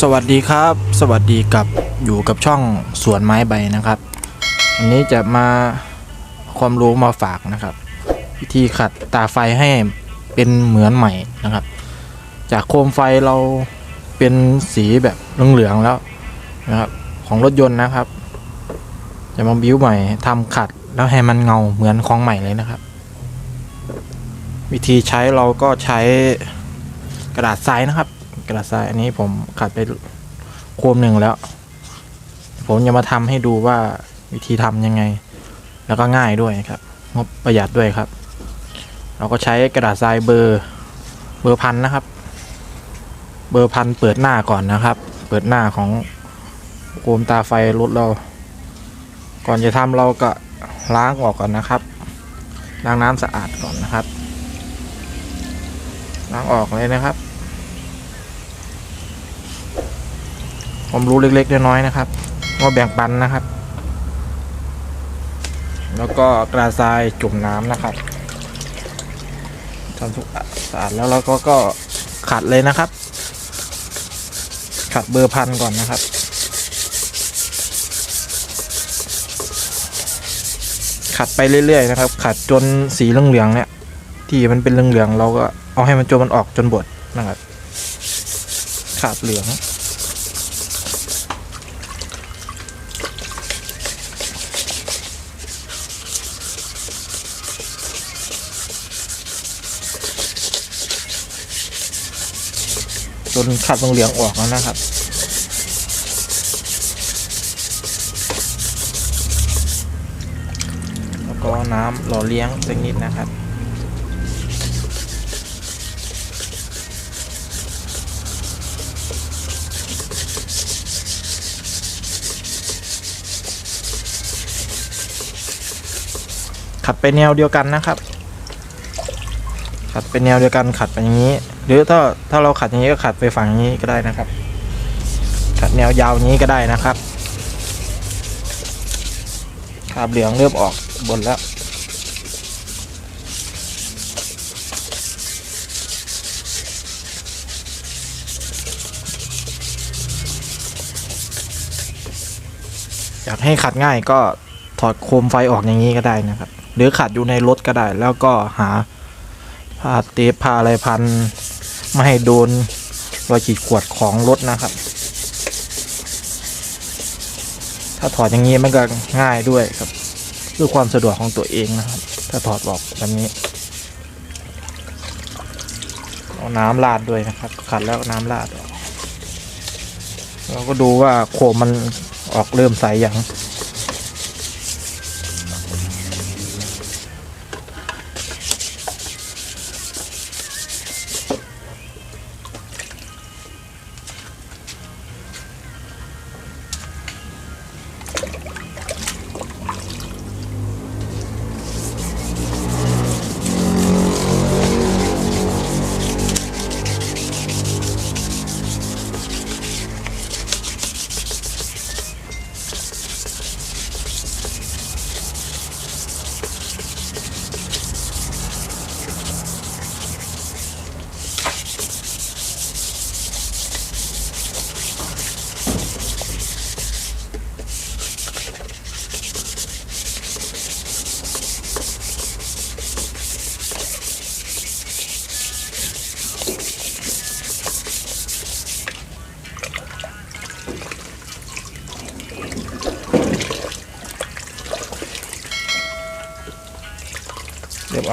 สวัสดีครับ สวัสดีกับอยู่กับช่องสวนไม้ใบนะครับวันนี้จะมาความรู้มาฝากนะครับวิธีขัดตาไฟให้เป็นเหมือนใหม่นะครับ จากโคมไฟเราเป็นสีแบบเหลืองๆแล้วนะครับ ของรถยนต์นะครับ จะมาบิ้วใหม่ทำขัดแล้วให้มันเงาเหมือนของใหม่เลยนะครับ วิธีใช้เราก็ใช้กระดาษทรายนะครับ กระดาษทรายอันนี้ผมขัดไปโคมหนึ่งแล้ว ผมจะมาทำให้ดูว่าวิธีทำยังไง แล้วก็ง่ายด้วยครับ งบประหยัดด้วยครับ เราก็ใช้กระดาษทรายเบอร์เบอร์พันนะครับ เบอร์พันเปิดหน้าก่อนนะครับ เปิดหน้าของโคมตาไฟรถเรา ก่อนจะทำเราก็ล้างออกก่อนนะครับล้างน้ำสะอาดก่อนนะครับล้างออกเลยนะครับ ผมรู้เล็กๆน้อยๆนะครับว่าแบ่งปันนะครับ แล้วก็กระทรายจุ่มน้ำนะครับทำทุกสะอาดแล้วเราก็ก็ขัดเลยนะครับ ขัดเบอร์พันก่อนนะครับขัดไปเรื่อยๆนะครับ ขัดจนสีเหลืองๆเนี่ย ที่มันเป็นเหลืองๆเราก็เอาให้มันจนมันออกจนบดนะครับ ขาดเหลือง จนขัดตรงเหลืองออกแล้วนะครับแล้วก็น้ำหล่อเลี้ยงสักนิดนะครับขัดไปแนวเดียวกันนะครับ ขัดเป็นแนวเดียวกันขัดไปอย่างนี้ หรือถ้าถ้าเราขัดอย่างนี้ก็ขัดไปฝั่งนี้ก็ได้นะครับ ขัดแนวยาวนี้ก็ได้นะครับคาบเหลืองเริ่มออกบนแล้วอยากให้ขัดง่ายก็ถอดโคมไฟออกอย่างนี้ก็ได้นะครับ หรือขัดอยู่ในรถก็ได้แล้วก็หา ผ้าเทปผ้าอะไรพันไม่ให้โดนรอยขีดข่วนของรถนะครับ ถ้าถอดอย่างนี้มันก็ง่ายด้วยครับเพื่อความสะดวกของตัวเองนะครับ ถ้าถอดออกแบบนี้เอาน้ำราดด้วยนะครับ ขัดแล้วน้ำราดออกเราก็ดูว่าโคมมันออกเริ่มใสอย่าง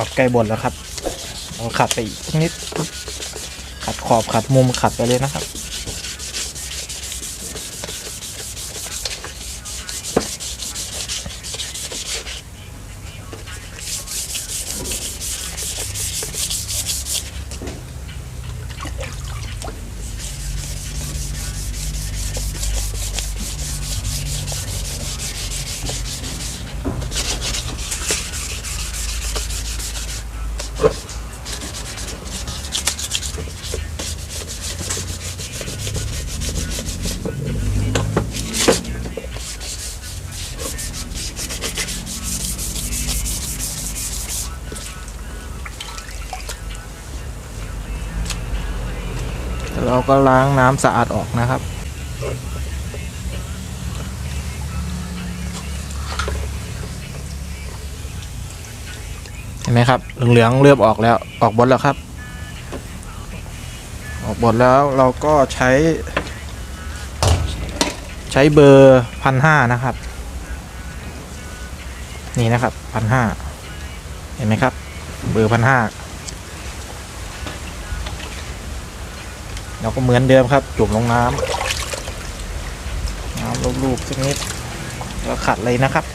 กใกล้บนแล้วครับลองขัดไปอีกนิด ขัดขอบขัดมุมขัดไปเลยนะครับ เราก็ล้างน้ำสะอาดออกนะครับ เห็นไหมครับเหลืองเริ่มออกแล้วออกบนแล้วครับ ออกบนแล้วเราก็ใช้ ใช้เบอร์พันห้านะครับ นี่นะครับพันห้าเห็นไหมครับ เบอร์พันห้า เราก็เหมือนเดิมครับ จุ่มลงน้ำน้ำลูบๆสักนิดแล้วขัดเลยนะครับ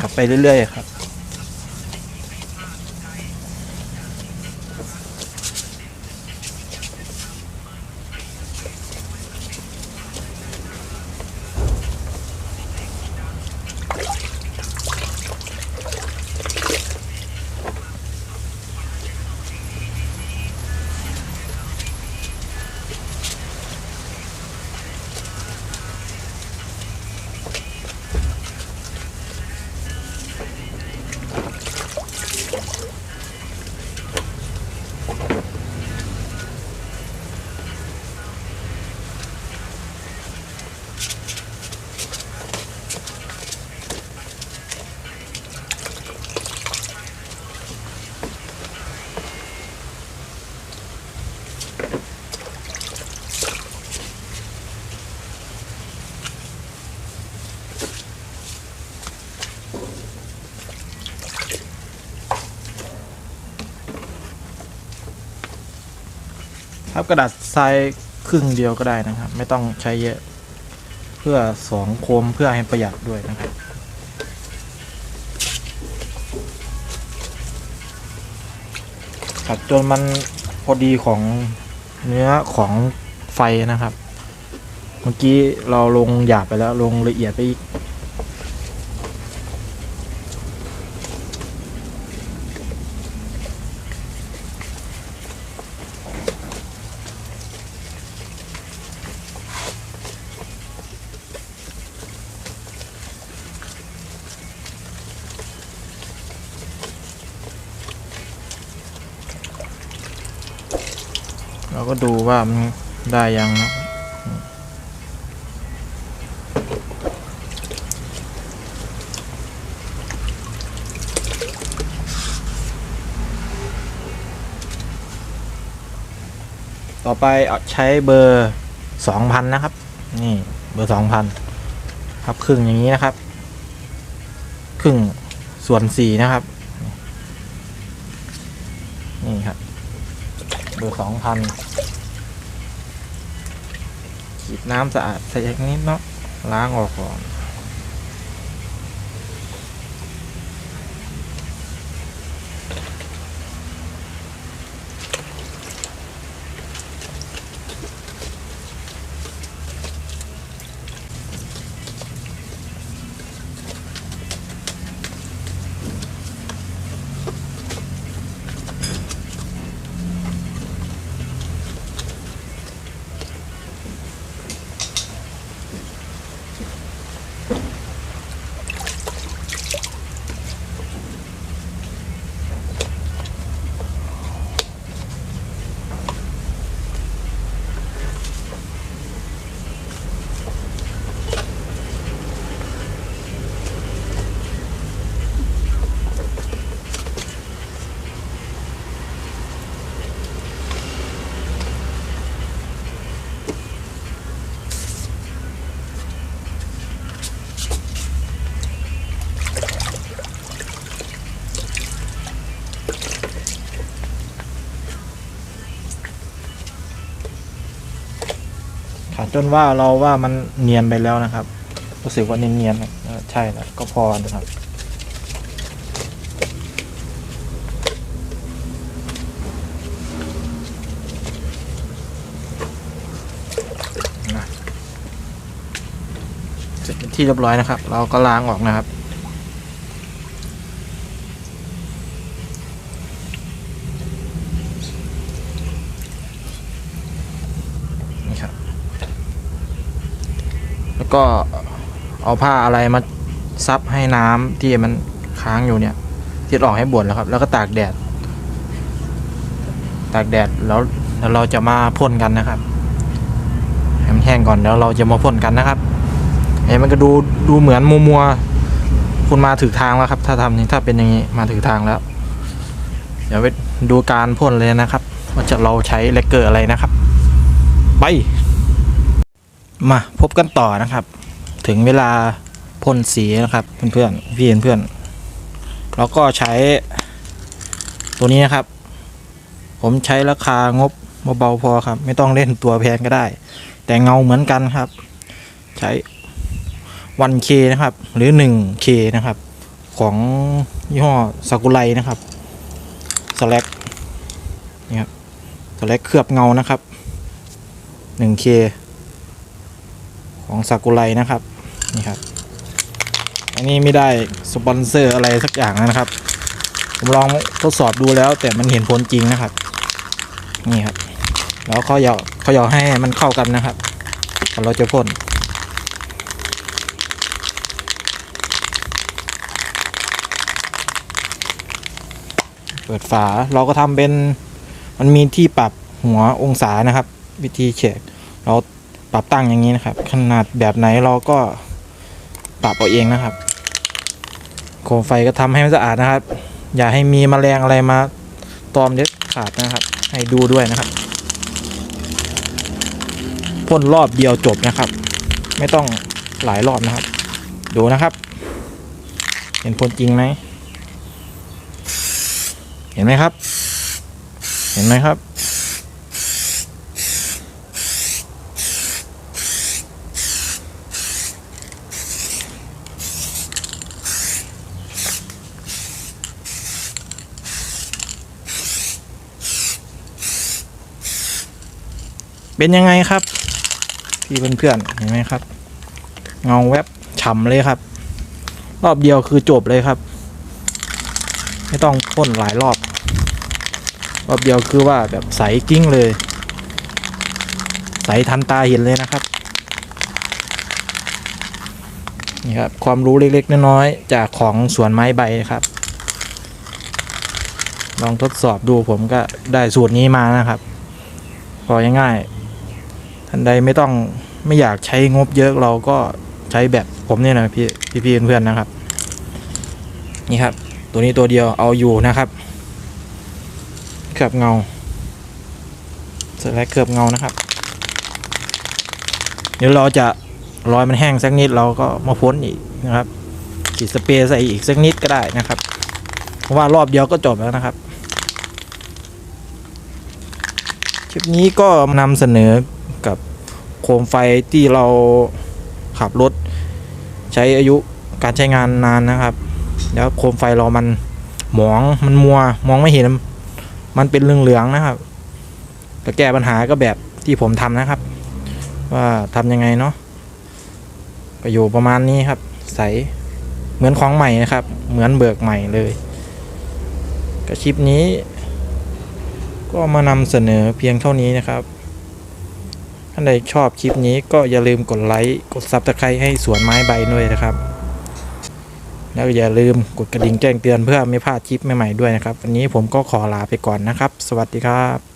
ขับไปเรื่อยๆครับ กระดาษทรายครึ่งเดียวก็ได้นะครับ ไม่ต้องใช้เยอะ เพื่อสองโคมเพื่อให้ประหยัดด้วยนะครับขัดจนมันพอดีของเนื้อของไฟนะครับ เมื่อกี้เราลงหยาบไปแล้วลงละเอียดไปอีก ก็ดูว่ามันได้ยังนะต่อไปเอาใช้เบอร์สองพันนะครับ นี่เบอร์สองพันครับครึ่งอย่างนี้นะครับ ครึ่งส่วนสี่นะครับ นี่ครับ เบอร์สองพันฉีดน้ำสะอาดใส่นิดเนาะล้างออกก่อน จนว่าเราว่ามันเนียนไปแล้วนะครับ รู้สึกว่าเนียนๆนะใช่แล้วก็พอนะครับเสร็จเป็นที่เรียบร้อยนะครับ เราก็ล้างออกนะครับ ก็เอาผ้าอะไรมาซับให้น้ำที่มันค้างอยู่เนี่ย ที่ออกให้บดแล้วครับ แล้วก็ตากแดด ตากแดดแล้วแล้วเราจะมาพ่นกันนะครับให้มันแห้งก่อนแล้วเราจะมาพ่นกันนะครับเอ้มันก็ดูดูเหมือนมัวมัวคุณมาถึงทางแล้วครับ ถ้าทำนี่ถ้าเป็นอย่างนี้มาถึงทางแล้ว เดี๋ยวไปดูการพ่นเลยนะครับว่าจะเราใช้เลกเกอร์อะไรนะครับ ไป มาพบกันต่อนะครับ ถึงเวลาพ่นสีนะครับเพื่อนๆพี่เพื่อนๆเราก็ใช้ตัวนี้นะครับ ผมใช้ราคางบเบาๆพอครับ ไม่ต้องเล่นตัวแพงก็ได้ แต่เงาเหมือนกันครับ ใช้ 1K นะครับ หรือ 1K นะครับ ของยี่ห้อซากุไรนะครับสแลกนี่ครับสแลกเคลือบเงานะครับ 1K ของซากุไรนะครับนี่ครับ อันนี้ไม่ได้สปอนเซอร์อะไรสักอย่างนะครับ ผมลองทดสอบดูแล้วแต่มันเห็นผลจริงนะครับ นี่ครับ แล้วเขาอยาเขาอยาให้มันเข้ากันนะครับก่อนเราจะพ่นเปิดฝาเราก็ทำเป็นมันมีที่ปรับหัวองศานะครับ วิธีเช็คเรา ปรับตั้งอย่างนี้นะครับ ขนาดแบบไหนเราก็ปรับเอาเองนะครับ โคมไฟก็ทำให้มันสะอาดนะครับ อย่าให้มีแมลงอะไรมาตอมเด็ดขาดนะครับ ให้ดูด้วยนะครับพ่นรอบเดียวจบนะครับ ไม่ต้องหลายรอบนะครับ ดูนะครับ เห็นผลจริงไหมเห็นไหมครับ เห็นไหมครับ เป็นยังไงครับ พี่เพื่อนๆเห็นไหมครับ เงาแวบฉ่ำเลยครับ รอบเดียวคือจบเลยครับ ไม่ต้องพ่นหลายรอบ รอบเดียวคือว่าแบบใสกิ้งเลย ใสทันตาเห็นเลยนะครับนี่ครับ ความรู้เล็กๆน้อยๆจากของสวนไม้ใบครับ ลองทดสอบดูผมก็ได้สูตรนี้มานะครับ พอง่ายๆ ท่านใดไม่ต้องไม่อยากใช้งบเยอะเราก็ใช้แบบผมเนี่ยนะพี่พี่เพื่อนๆนะครับ นี่ครับ ตัวนี้ตัวเดียวเอาอยู่นะครับเคลือบเงาสไลด์เคลือบเงานะครับ เดี๋ยวเราจะรอยมันแห้งสักนิดเราก็มาพ้นอีกนะครับฉีดสเปรย์ใส่อีกสักนิดก็ได้นะครับเพราะว่ารอบเดียวก็จบแล้วนะครับ คลิปนี้ก็นำเสนอ โคมไฟที่เราขับรถ ใช้อายุการใช้งานนานนะครับ แล้วโคมไฟเรามันหมองมันมัวมองไม่เห็น มันเป็นเหลืองๆนะครับก็แก้ปัญหาก็แบบที่ผมทำนะครับ ว่าทำยังไงเนาะก็อยู่ประมาณนี้ครับ ใสเหมือนของใหม่นะครับ เหมือนเบิกใหม่เลยก็คลิปนี้ ก็มานำเสนอเพียงเท่านี้นะครับานใดชอบคลิปนี้ก็อย่าลืมกดไลค์ กดซับสไครต์ให้สวนไม้ใบด้วยนะครับ แล้วอย่าลืมกดกระดิ่งแจ้งเตือนเพื่อไม่พลาดคลิปใหม่ๆด้วยนะครับ วันนี้ผมก็ขอลาไปก่อนนะครับ สวัสดีครับ